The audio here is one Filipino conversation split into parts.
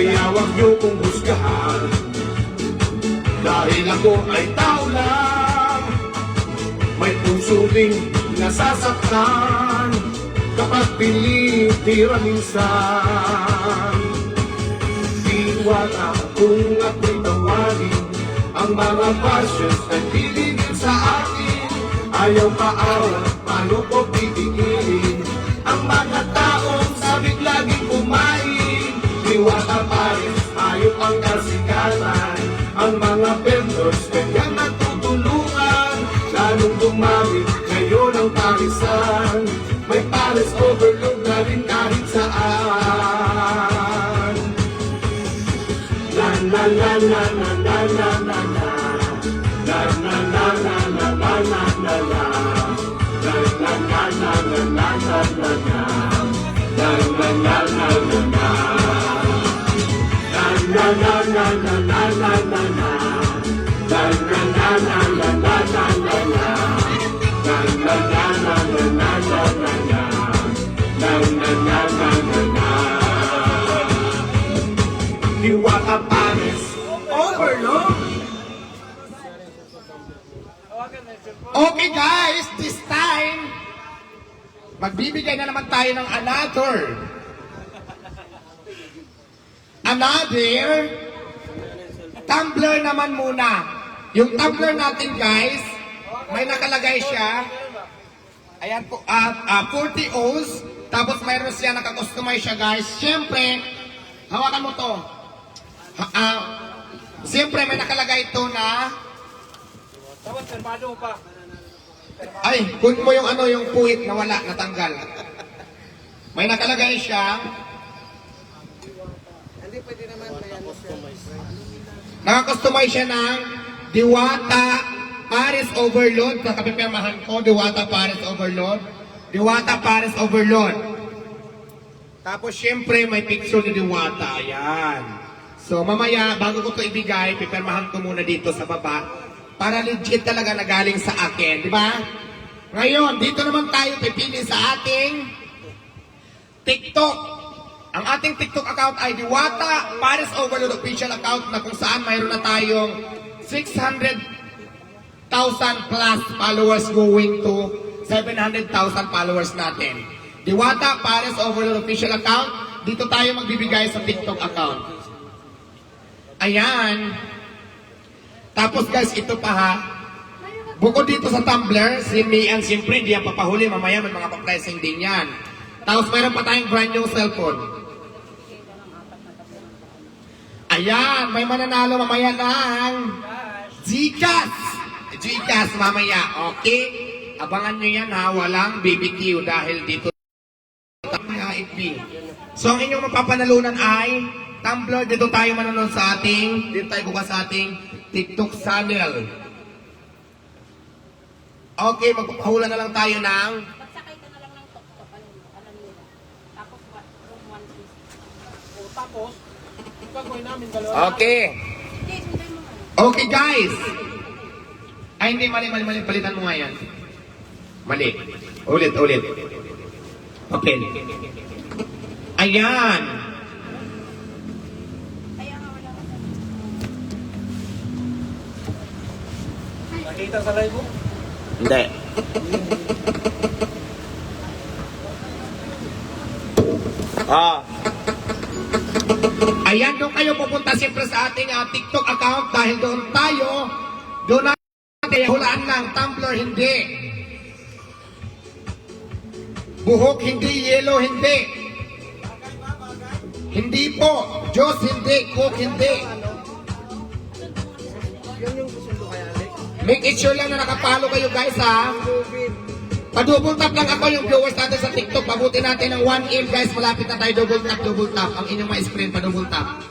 Kaya wag niyo kong husgahan. Dahil ako ay tao lang. May puso ding nasasaktan. Kapag pinitira minsan. Iwala kung ako'y tawagin Ang mga passions na titigil sa akin. Ayaw paawat, paano ko pipigilin rin, ayok ang kasikatan Ang mga vendors kanyang natutulungan Lalong dumami ngayon ang parisan May Paris overload na rin kahit saan La la la la la la la la la La la la la la la la la la La la la la la la la la la Diwata Paris Overload Okay guys, this time, magbibigay na naman tayo ng another. Another tumbler naman muna. Yung tumbler natin guys, may nakalagay siya. Ayan po, ah ah, 40 O's. Tapos mayroon siya, nakakustomize siya guys. Siyempre, hawakan mo to. Ha, ah, Siyempre, may nakalagay ito na Dapat firmado mo pa. Ay, kun mo yung ano, yung puwit na wala, natanggal. May nakalagay siya. Hindi pwede naman may ano siya. Nakakustomize siya ng Diwata Paris Overload. Sa kapipirmahan ko, Diwata Paris Overload. Diwata Paris Overload. Tapos, syempre, may picture ni Diwata. Ayan. So, mamaya, bago ko to ibigay, pipirmahan ko muna dito sa baba para legit talaga na galing sa akin. Di ba? Ngayon, dito naman tayo pipili sa ating TikTok. Ang ating TikTok account ay Diwata Paris Overload official account na kung saan mayroon na tayong 600,000 plus followers going to 700,000 followers natin. Diwata Paris Overload official account. Dito tayo magbibigay sa TikTok account. Ayan. Tapos guys, ito pa ha. Bukod dito sa Tumblr, si Mian siyempre hindi yan papahuli. Mamaya may mga pa-pricing din yan. Tapos mayroon pa tayong brand new cellphone. Ayan, may mananalo mamaya ng Gcash. Gcash mamaya, okay? Abangan nyo yan ha, walang BBQ dahil dito tayo FB. So ang inyong mapapanalunan ay Tumblr, dito tayo manonood sa ating, dito tayo bukas sa ating TikTok channel. Okay, magpapahula na lang tayo ng Magsakay ka na lang ng tok-tok, alam nila. Tapos room 150. O tapos, gagawin namin dalawa. Okay. Okay, guys. Ay, hindi. Mali, mali, mali. Palitan mo nga yan. Mali. Ulit, ulit. Okay. Ayan. Nakita sa live mo? Hindi. Ah. Ayan, doon kayo pupunta siyempre sa ating ah, TikTok account dahil doon tayo, doon natin hulaan ng Tumblr, hindi. Buhok, hindi. Yellow, hindi. Hindi po. Diyos, hindi. Cook, hindi. Make it sure lang na nakapalo kayo guys ha. Pa-double tap lang ako yung viewers natin sa TikTok. Pabuti natin ng 1M guys. Malapit na tayo double tap, double tap. Ang inyong ma-screen pa-double tap.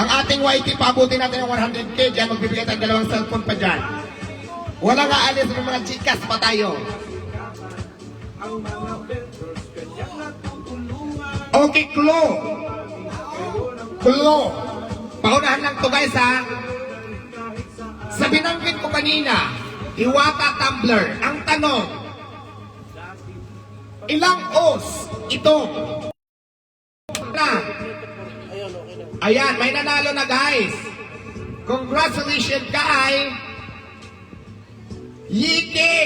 Ang ating YT, pabuti natin ng 100k. Diyan magbibigay tayo ng dalawang cellphone pa dyan. Walang aalis ng mga chikas pa tayo. Okay, clue. Clue. Paunahan lang to guys ha. Sa binanggit ko kanina, Iwata Tumbler, ang tanong, ilang os itong Ayan, may nanalo na guys. Congratulations kay Yiki!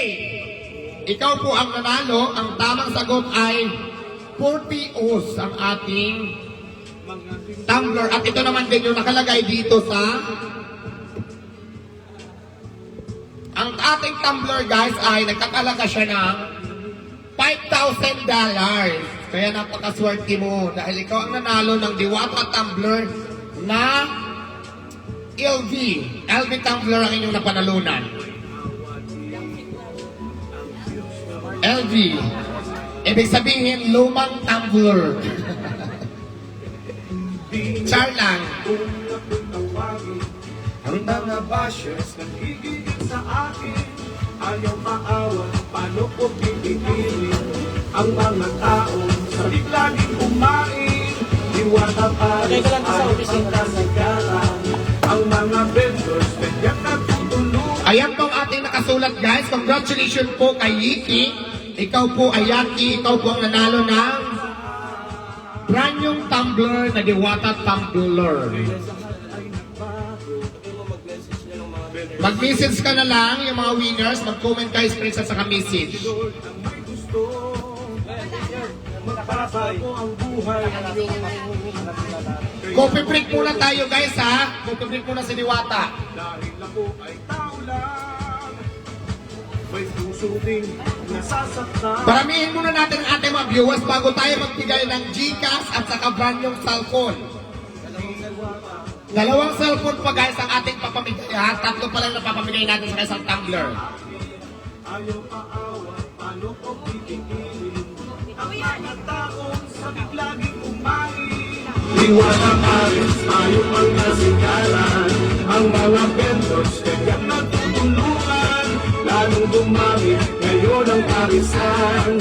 Ikaw po ang nanalo. Ang tamang sagot ay 40 os ang ating tumbler. At ito naman din yung nakalagay dito sa ating tumbler guys ay nagkakalaga siya ng $5,000. Kaya napakaswerte mo dahil ikaw ang nanalo ng Diwata Tumbler na LV. LV Tumbler ang inyong napanalunan. LV. Ibig sabihin, lumang tumbler. Char lang. Ang mga bashers nagigigit sa akin Ayaw maawan, paano ko pipigilin Ang mga taong sabik laging kumain Diwata pa rin Okay sa ayaw pagkasagaran Ang mga vendors kanya natutulungan Ayan po ang ating nakasulat guys. Congratulations po kay Yiki. Ikaw po ay Yaki. Ikaw po ang nanalo ng brand new tumbler na Diwata Tumbler. Mag-message ka na lang yung mga winners. Mag-comment kayo sa message. Magpapago ang buhay Coffee break muna tayo guys ha. Coffee break muna si Diwata. Dahil ako ay tao lang May puso Paramihin muna natin ang ating mga viewers bago tayo magbigay ng Gcash at saka brand new cellphone. Dalawang cellphone pa guys ang ating papamigay ha. Tatlo pa lang na papamigay natin sa isang tumbler. Ayaw paawan, paano ko pipigilin Ang mga taong sabik laging kumain Iwan ang alis, tayo ang nasikalan Ang mga vendors, kaya natutulungan Lalong dumami, ngayon ang parisan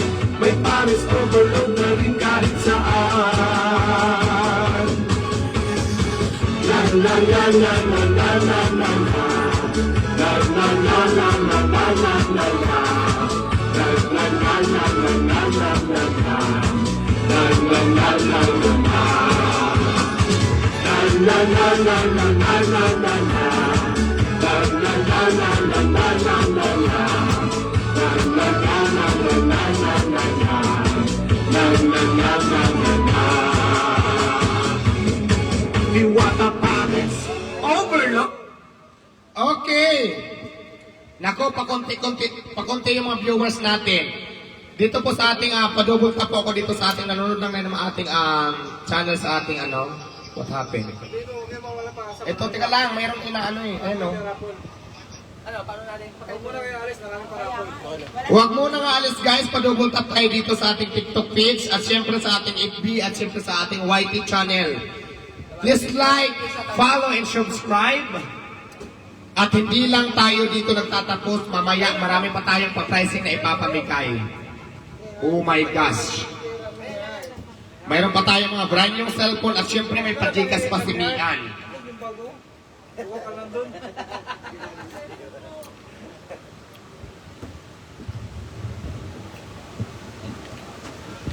Iwata Okay. Nako, pakonti-konti, pakonti yung mga viewers natin. Dito po sa ating, uh, padubol pa po ako dito sa ating, nanonood lang na ng ating um, channel sa ating ano. What happened? Ito, teka lang, mayroong inaano eh. Ano? Ano, paano natin? Huwag muna kayo alis, marami pa rapon. Huwag muna nga alis guys, padouble tap tayo dito sa ating TikTok page at syempre sa ating FB at syempre sa ating YT channel. Please like, follow, and subscribe. At hindi lang tayo dito nagtatapos, mamaya marami pa tayong pa-pricing na ipapamigay. Oh my gosh. Mayroon pa tayong mga brand new cellphone at syempre may pajikas pa si Mian.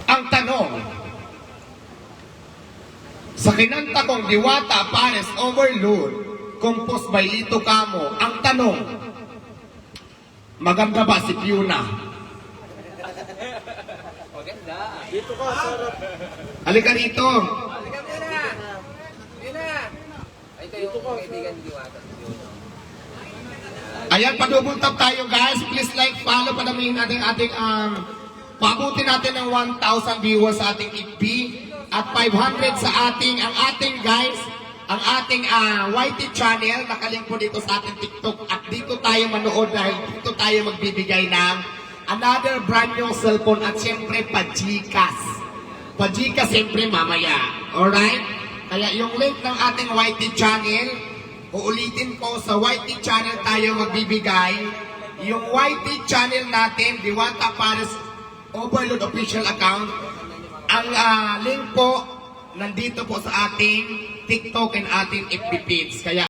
Ang tanong, sa kinanta kong Diwata Pares Overload, composed by Lito Camo, ang tanong, maganda ba si Fiona? Dito ka, sarap. Halika rito. Halika mo na! Yun na! Ito yung kaibigan ni Diwata. Ayan, padubol tap tayo guys. Please like, follow, padamihin natin ating um, Pabuti natin ng 1,000 viewers sa ating FB at 500 sa ating, ang ating guys, ang ating uh, YT channel, nakalink po dito sa ating TikTok at dito tayo manood dahil dito tayo magbibigay ng another brand new cellphone at syempre pa-Gcash. Pa-Gcash syempre mamaya. Alright? Kaya yung link ng ating YT channel, uulitin ko sa YT channel tayo magbibigay. Yung YT channel natin, Diwata Paris Overload Official Account, ang ah, link po nandito po sa ating TikTok and ating FB page. Kaya